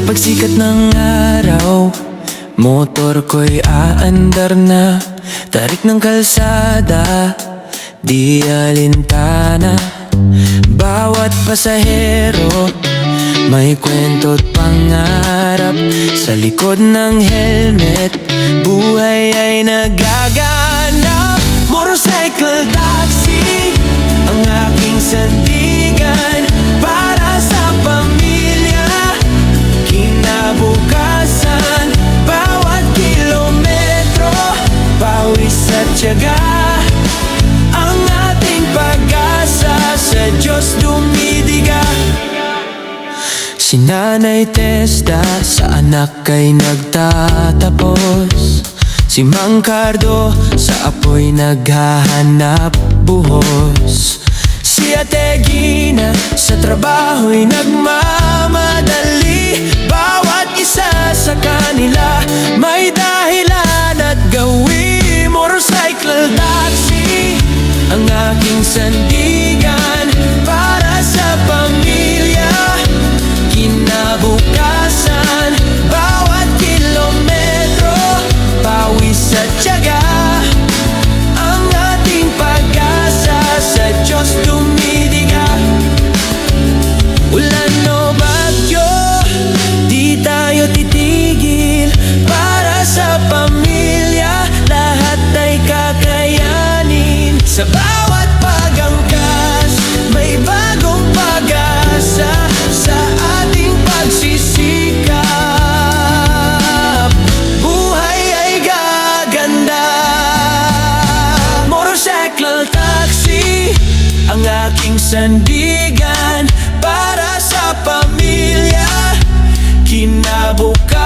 pagsikat ng araw Motor ko'y aandar na. Tarik ng kalsada Di alintana. Bawat pasahero May kwento't pangarap. Sa likod ng helmet Buhay ay nagaganap Motorcycle taxi Si Nanay Testa sa anak ay nagtatapos. Si Mang Cardo sa apoy naghahanap buhos. Si Ate Gina sa trabaho'y nagmamadali. Bawat isa sa kanila may dahilan at gawin Motorcycle taxi. Ang aking sandigan aking sandigan Para sa pamilya. Kinabukasan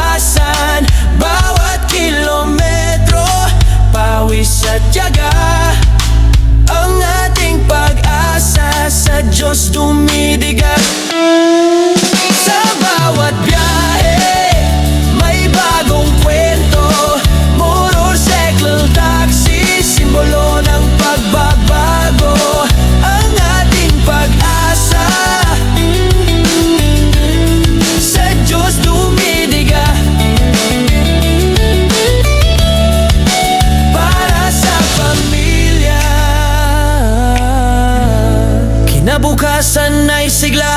sanay sigla.